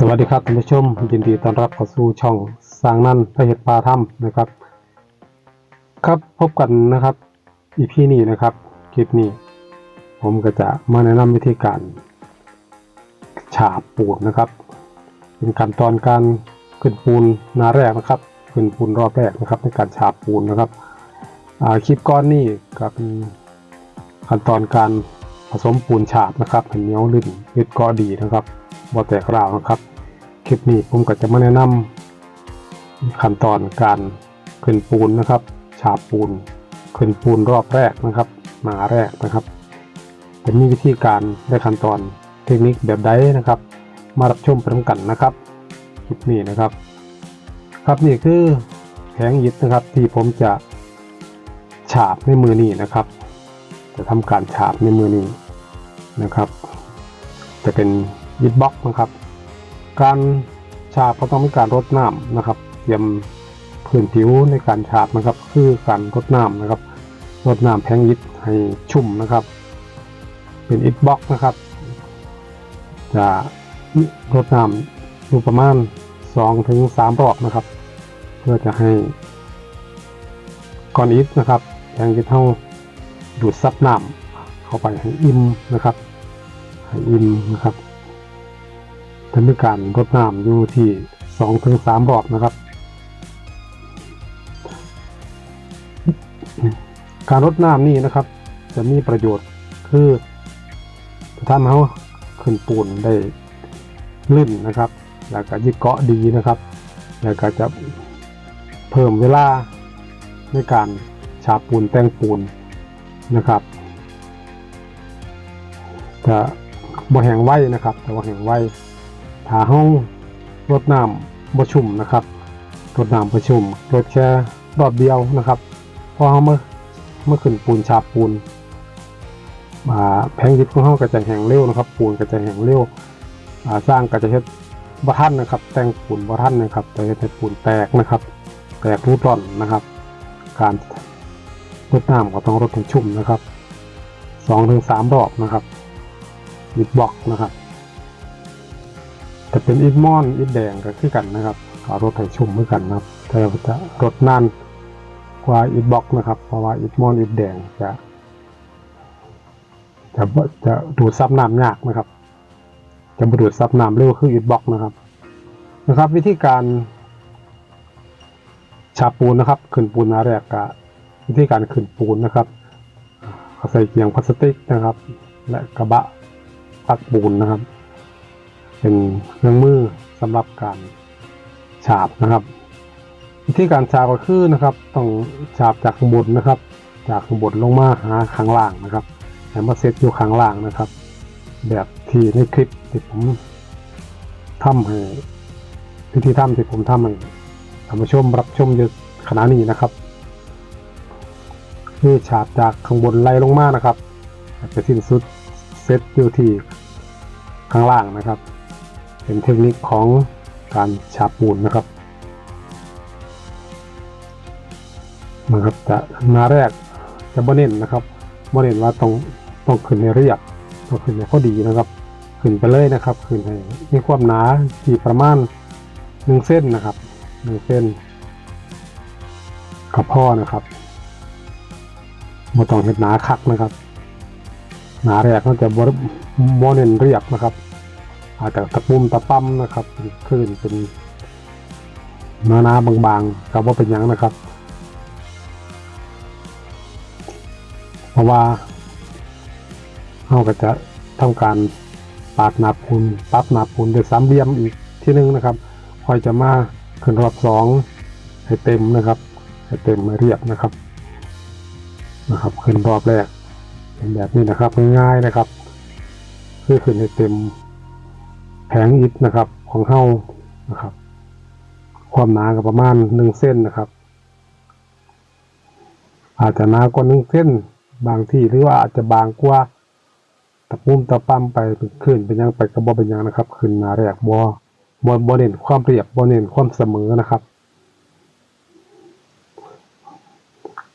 สวัสดีครับท่านผู้ชมยินดีต้อนรับเข้าสู่ช่องสร้างนั่นพระเหตุปลาถ้ำนะครับ ครับพบกันนะครับอีพีนี้นะครับคลิปนี้ ผมก็จะมาแนะนำวิธีการฉาบปูนนะครับ เป็นขั้นตอนการขึ้นปูนนาแรกนะครับ ขึ้นปูนรอบแรกนะครับ ในการฉาบปูนนะครับคลิปก้อนนี้ก็เป็นขั้นตอนการผสมปูนฉาบนะครับให้เหนียวลื่นยึดเกาะดีนะครับ บ่แตกราวนะครับ คลิปนี้ผมก็จะมาแนะนำขั้นตอนการขึ้นปูนนะครับ ฉาบปูน ขึ้นปูนรอบแรกนะครับหนาแรกนะครับจะมีวิธีการและขั้นตอนเทคนิคแบบใดนะครับ มารับชมพร้อมกันนะครับ คลิปนี้นะครับ ครับนี่คือแผงยึดนะครับที่ผมจะฉาบในมือนี้นะครับ จะทำการฉาบในมือนี้นะครับ จะเป็น ยึดบล็อกนะครับ การฉาบก็ต้องมีการรดน้ำนะครับ เตรียมพื้นผิวในการฉาบนะครับ คือการรดน้ำนะครับรดน้ำแผงยึดให้ชุ่มนะครับ เป็นอิฐบล็อกนะครับ จะรดน้ำอยู่ประมาณ2ถึง3รอบนะครับ เพื่อจะให้ก้อนอิฐนะครับแผงยึดเท่าดูดซับน้ำเข้าไปให้อิ่มนะครับ ให้อิ่มนะครับ จะมีการรดน้ำอยู่ที่2ถึง3รอบนะครับ การรดน้ำนี่นะครับ จะมีประโยชน์คือจะทำให้เขาขึ้นปูนได้ลื่นนะครับ แล้วก็ยึดเกาะดีนะครับ แล้วก็จะเพิ่มเวลาในการฉาบปูนแต่งปูนนะครับจะบ่แหงไว้นะครับ แต่ว่าแหงไว้ ถ้าห้องรดน้ำประชุมนะครับรดน้ำประชุมรดแค่รอบเดียวนะครับพอเขาเมื่อเมื่อขึ้นปูนฉาบปูนอ่าแผงยึดของเขาก็จะแห้งเร็วนะครับ ปูนก็จะแห้งเร็วสร้างก็จะเฮ็ดบ่ทันนะครับ แต่งปูนบ่ทันนะครับแต่เฮ็ดปูนแตกนะครับ แตกรูดร่อนนะครับ การรดน้ำก็ต้องรดให้ชุ่มนะครับสองถึงสามรอบนะครับยึดบล็อกนะครับ แต่เป็นอิฐมอนอิฐแดงก็คือกันนะครับเอารถไถชุ่มเหมือนกันนะครับแต่จะรถนานกว่าอิฐบล็อกนะครับ เพราะว่าอิฐมอนอิฐแดงจะจะจะดูดซับน้ำยากนะครับ จะบ่ดูดซับน้ำเร็วคืออิฐบล็อกนะครับนะครับ วิธีการฉาบปูนนะครับขึ้นปูนนาแรกกะวิธีการขึ้นปูนนะครับใส่เกียงพลาสติกนะครับ และกระบะปักปูนนะครับ เป็นเครื่องมือสำหรับการฉาบนะครับ วิธีการฉาบก็คือนะครับ ต้องฉาบจากข้างบนนะครับ จากข้างบนลงมาหาข้างล่างนะครับแต่มาเซตอยู่ข้างล่างนะครับ แบบที่ในคลิปที่ผมทำให้วิธีทำที่ผมทำให้ท่านผู้ชมรับชมอยู่ขณะนี้นะครับคือฉาบจากข้างบนไล่ลงมานะครับจะสิ้นสุดเซตอยู่ที่ข้างล่างนะครับ เป็นเทคนิคของการฉาบปูนนะครับนะครับจะมาแรกจะบ่เน้นนะครับบ่เน้นว่าต้องต้องขึ้นในเรียบต้องขึ้นในพอดีนะครับ ขึ้นไปเลยนะครับ ขึ้นให้มีความหนาที่ประมาณหนึ่งเส้นนะครับหนึ่งเส้นกับพ่อนะครับบ่ต้องเห็ดหนาคักนะครับ หนาแรกก็จะบ่บ่เน้นเรียบนะครับ อาจจะตะปุ่มตะปั๊มนะครับคลื่นเป็นหนาบางๆกับว่าเป็นยังนะครับ เพราะว่าเราก็จะทำการปาดหนาปูนปรับหนาปูนด้วยสามเหลี่ยมอีกที่หนึงนะครับคอยจะมาขึ้นรอบสองให้เต็มนะครับให้เต็มให้เรียบนะครับนะครับ ขึ้นรอบแรกเป็นแบบนี้นะครับง่ายๆนะครับ คือขึ้นให้เต็ม แผงอิฐนะครับ ของเฮานะครับ ความหนาก็ประมาณหนึ่งเส้นนะครับ อาจจะหนากว่าหนึ่งเส้น บางที่หรือว่าอาจจะบางกว่าตะปุ่มตะปั๊มไปเป็นขึ้นเป็นยังไปกระบอเป็นยังนะครับ ขึ้นหนาแรกบอบอบอเน้นความเรียบบอเน้นความเสมอนะครับ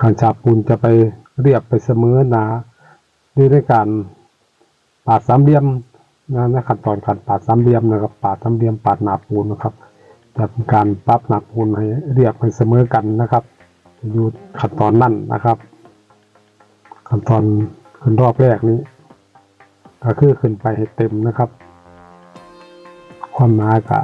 การฉาบปูนจะไปเรียบไปเสมอหนาด้วยการปาดสามเหลี่ยม นะในขั้นตอนการปาดสามเหลี่ยมนะครับ ปาดสามเหลี่ยมปาดหนาปูนนะครับจะเป็นการปรับหนาปูนให้เรียบให้เสมอกันนะครับอยู่ขั้นตอนนั่นนะครับ ขั้นตอนขึ้นรอบแรกนี้ก็คือขึ้นไปให้เต็มนะครับ ความหนากะ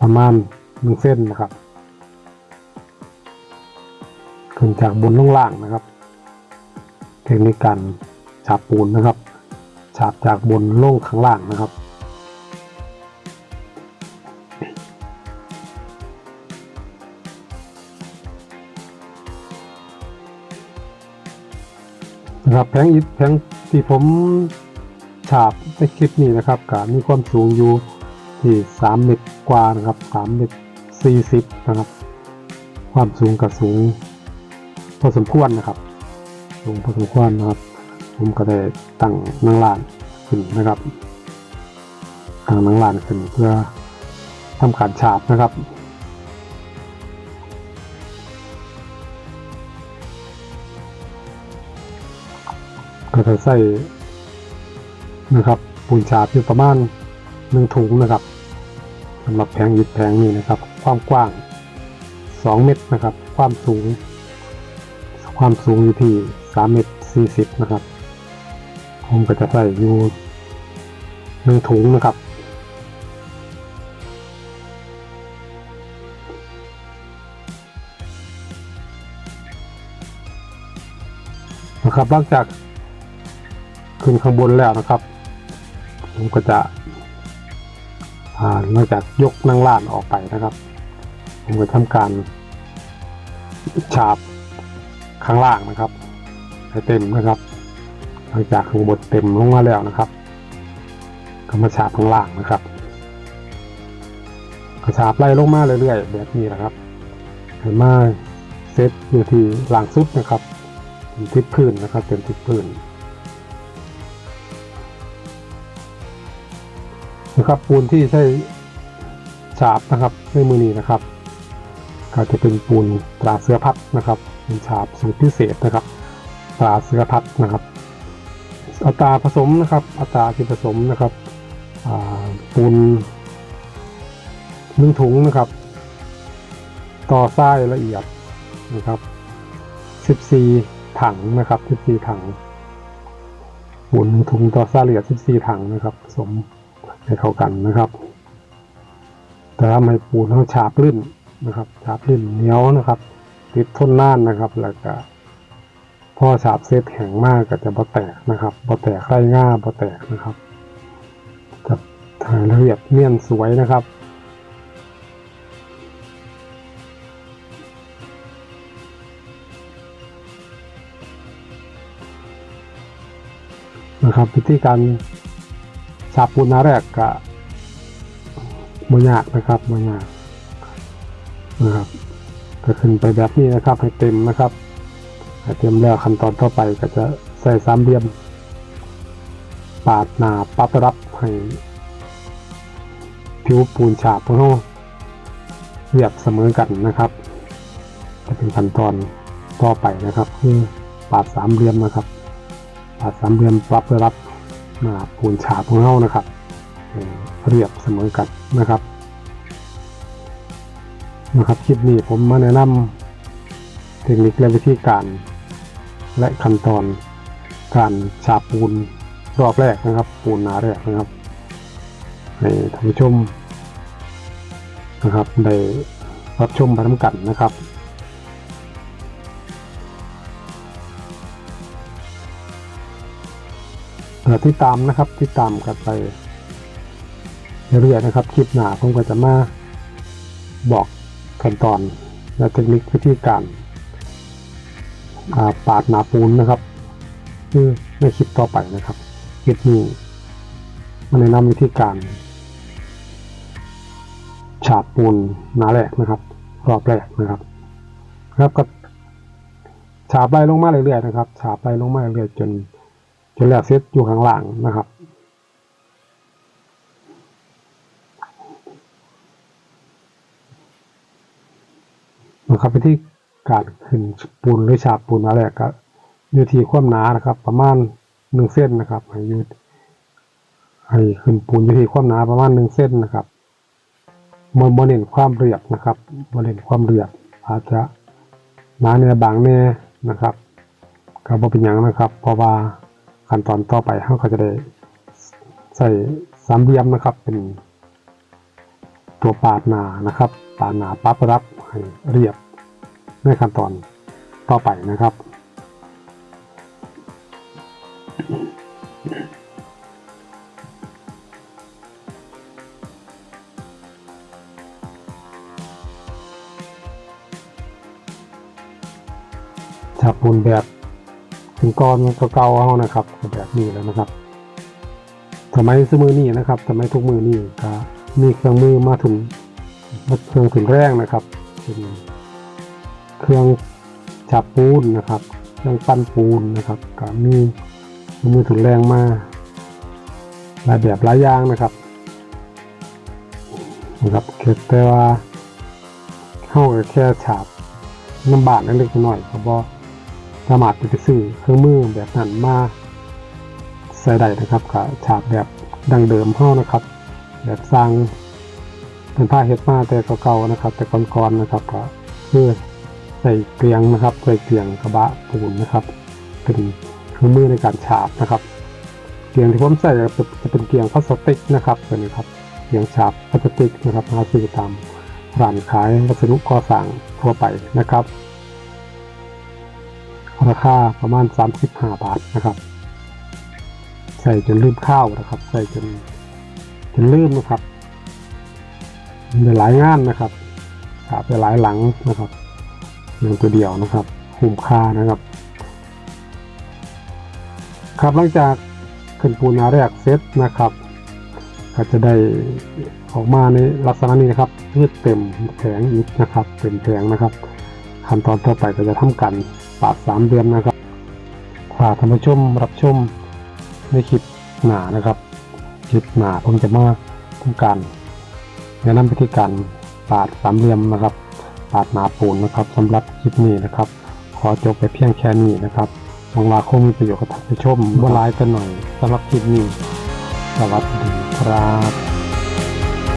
ประมาณหนึ่งเส้นนะครับ ขึ้นจากบนลงล่างนะครับ เทคนิคการฉาบปูนนะครับ ฉาบจากบนลงข้างล่างนะครับ นะครับแผงอิฐแผงที่ผมฉาบในคลิปนี้นะครับก็มีความสูงอยู่ที่3เมตรกว่านะครับ3เมตร40นะครับ ความสูงกับสูงพอสมควรนะครับ สูงพอสมควรนะครับ ผมก็ได้ตั้งนังลานขึ้นนะครับตั้งนังลานขึ้นเพื่อทำการฉาบนะครับก็จะใส่นะครับปูนฉาบอยู่ประมาณหนึ่งถุงนะครับสำหรับแผงหยิบแผงนี้นะครับ ความกว้าง 2 เมตรนะครับ ความสูง ความสูงอยู่ที่3เมตร40นะครับ ผมก็จะใส่อยู่หนึ่งถุงนะครับนะครับหลังจากขึ้นข้างบนแล้วนะครับ ผมก็จะหลังจากยกนั่งล่านออกไปนะครับ ผมก็ทำการฉาบข้างล่างนะครับ ให้เต็มนะครับ หลังจากข้างบนเต็มลงมาแล้วนะครับก็มาฉาบข้างล่างนะครับก็ฉาบไล่ลงมาเรื่อยๆแบบนี้นะครับให้มาเซตอยู่ที่หลังสุดนะครับเป็นทิศพื้นนะครับเป็นทิศพื้นนะครับปูนที่ใช้ฉาบนะครับในมือนี้นะครับ ก็จะเป็นปูนตราเสื้อพัดนะครับเป็นฉาบสูตรพิเศษนะครับ ตราเสื้อพัดนะครับ อัตราผสมนะครับ อัตราที่ผสมนะครับปูนหนึ่งถุงนะครับ ต่อไส้ละเอียดนะครับ 14 ถังนะครับ 14 ถังปูนหนึ่งถุงต่อไส้ละเอียด 14 ถังนะครับผสมให้เข้ากันนะครับ แต่ทำให้ปูนเขาฉาบลื่นนะครับฉาบลื่นเหนียวนะครับ ติดทนน่านนะครับแล้วก็ พอฉาบเซตแข็งมากก็จะบ่แตกนะครับบ่แตกไร่ง่าบ่แตกนะครับจะถ่ายละเอียดเนียนสวยนะครับนะครับวิธีการฉาบปูนนาแรกก็บ่ยากนะครับบ่ยากนะครับก็ขึ้นไปแบบนี้นะครับให้เต็มนะครับ ให้เต็มแล้วขั้นตอนต่อไปก็จะใส่สามเหลี่ยม ปาดหนาปรับรับให้ผิวปูนฉาบของเราเรียบเสมอกันนะครับ จะเป็นขั้นตอนต่อไปนะครับ คือปาดสามเหลี่ยมนะครับ ปาดสามเหลี่ยมปรับรับหนาปูนฉาบของเรานะครับเรียบเสมอกันนะครับนะครับคลิปนี้ผมมาแนะนำเทคนิคและวิธีการ และขั้นตอนการฉาบปูนรอบแรกนะครับ ปูนหนาแรกนะครับให้ท่านผู้ชมนะครับได้รับชมไปทั้งกันนะครับที่ตามนะครับที่ตามกันไปเรื่อยๆนะครับคลิปหนาผมก็จะมาบอกขั้นตอนและเทคนิควิธีการ ปาดหนาปูนนะครับคือในคลิปต่อไปนะครับคลิปนี้มาแนะนำวิธีการ ฉาบปูนหนาแรกนะครับ รอบแรกนะครับ ครับก็ฉาบไล่ลงมาเรื่อยๆนะครับ ฉาบไล่ลงมาเรื่อยๆจน จนแล้วเซตอยู่ข้างล่างนะครับนะครับไปที่ การขึ้นปูนหรือฉาบปูนอะไรก็อยู่ที่ความหนานะครับ ประมาณหนึ่งเส้นนะครับให้อยู่ให้ขึ้นปูนอยู่ที่ความหนาประมาณหนึ่งเส้นนะครับบนบนเน้นความเรียบนะครับบนเน้นความเรียบอาจจะหนาเนื้อบางแน่นะครับก็บ่เป็นหยังนะครับ เพราะว่าขั้นตอนต่อไปเราก็จะได้ใส่สามเหลี่ยมนะครับ เป็นตัวปาดหนานะครับ ปาดหนาปั๊บรับให้เรียบ ในขั้นตอนต่อไปนะครับฉาบปูนแบบถึงก้อนเก่าๆเอานะครับแบบนี้แล้วนะครับสมัยสมือนี้นะครับสมัยทุกมือนี้ก็มีเครื่องมือมาถึงมาเครื่องถึงแรงนะครับ เครื่องฉาบปูนนะครับ เครื่องปั้นปูนนะครับก็มีมือถึงแรงมาหลายแบบหลายอย่างนะครับนะครับแต่ว่าเข้ากับแค่ฉาบลำบากเล็กๆน้อยครับบ่สามารถไปซื้อเครื่องมือแบบนั้นมาใส่ได้นะครับกับฉาบแบบดังเดิมเฮานะครับ แบบสร้างเป็นผ้าเฮ็ดมาแต่เก่าๆนะครับ แต่ก่อนๆนะครับก็คือ ใส่เกลียงนะครับใส่เกลียงกระบะปูนนะครับ เป็นเครื่องมือในการฉาบนะครับ เกลียงที่ผมใส่จะเป็นจะเป็นเกลียงพลาสติกนะครับตัวนี้ครับเกลียงฉาบพลาสติกนะครับหาซื้อตามร้านขายวัสดุก่อสร้างทั่วไปนะครับ ราคาประมาณ 35 บาทนะครับ ใส่จนลืมข้าวนะครับ ใส่จนจนลืมนะครับมีหลายงานนะครับกาไปหลายหลังนะครับ เพียงตัวเดียวนะครับคุ้มค่านะครับ ครับหลังจากขึ้นปูนาแรกเซตนะครับ ก็จะได้ออกมาในลักษณะนี้นะครับเพื่อเต็มแผงอีกนะครับเต็มแผงนะครับ ขั้นตอนต่อไปก็จะทำกันปาดสามเดือนนะครับฝากท่านผู้ชมรับชมในคลิปหนานะครับ คลิปหนาผมจะมาทำการแนะนำวิธีการปาดสามเหลี่ยมนะครับ ปาดหนาปูนนะครับสำหรับคลิปนี้นะครับ ขอจบไปเพียงแค่นี้นะครับหวังว่าคงมีประโยชน์กับท่านผู้ชมว่าไลฟ์กันหน่อยสำหรับคลิปนี้ สวัสดีครับ